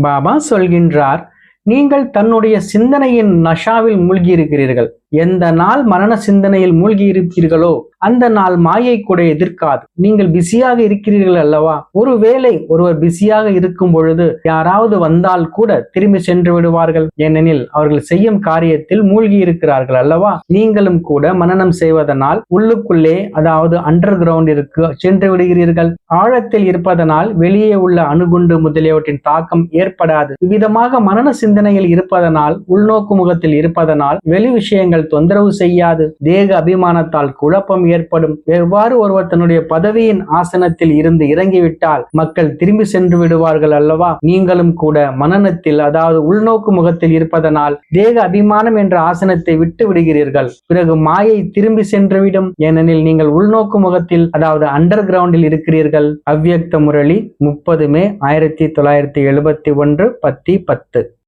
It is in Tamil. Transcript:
பாபா சொல்கின்றார் நீங்கள் தன்னுடைய சிந்தனையின் நஷாவில் மூழ்கியிருக்கிறீர்கள். எந்த நாள் மரண சிந்தனையில் மூழ்கி இருப்பீர்களோ அந்த நாள் மாயை கூட எதிர்க்காது. நீங்கள் பிஸியாக இருக்கிறீர்கள் அல்லவா? ஒருவேளை ஒருவர் பிஸியாக இருக்கும் பொழுது யாராவது வந்தால் கூட திரும்பி சென்று விடுவார்கள். ஏனெனில் அவர்கள் செய்யும் காரியத்தில் மூழ்கி இருக்கிறார்கள் அல்லவா? நீங்களும் கூட மனநம் செய்வதனால் உள்ளுக்குள்ளே அதாவது அண்டர் கிரவுண்டிற்கு சென்று விடுகிறீர்கள். ஆழத்தில் இருப்பதனால் வெளியே உள்ள அணுகுண்டு முதலியவற்றின் தாக்கம் ஏற்படாது. விதமாக மரண சிந்தனையில் இருப்பதனால் உள்நோக்கு முகத்தில் இருப்பதனால் வெளி விஷயங்கள் நீங்கள் தொந்தரவு செய்யாது. தேக அபிமானத்தால் குழப்பம் ஏற்படும். எவ்வாறு ஒருவர் தன்னுடைய பதவியின் ஆசனத்தில் இருந்து இறங்கிவிட்டால் மக்கள் திரும்பி சென்று விடுவார்கள் அல்லவா? நீங்களும் கூட மனநத்தில் அதாவது உள்நோக்கு முகத்தில் இருப்பதனால் தேக அபிமானம் என்ற ஆசனத்தை விட்டு விடுகிறீர்கள். பிறகு மாயை திரும்பி சென்றுவிடும். ஏனெனில் நீங்கள் உள்நோக்கு முகத்தில் அதாவது அண்டர் கிரவுண்டில் இருக்கிறீர்கள். அவ்வியக்த முரளி முப்பது மே ஆயிரத்தி தொள்ளாயிரத்தி எழுபத்தி ஒன்று பத்தி பத்து.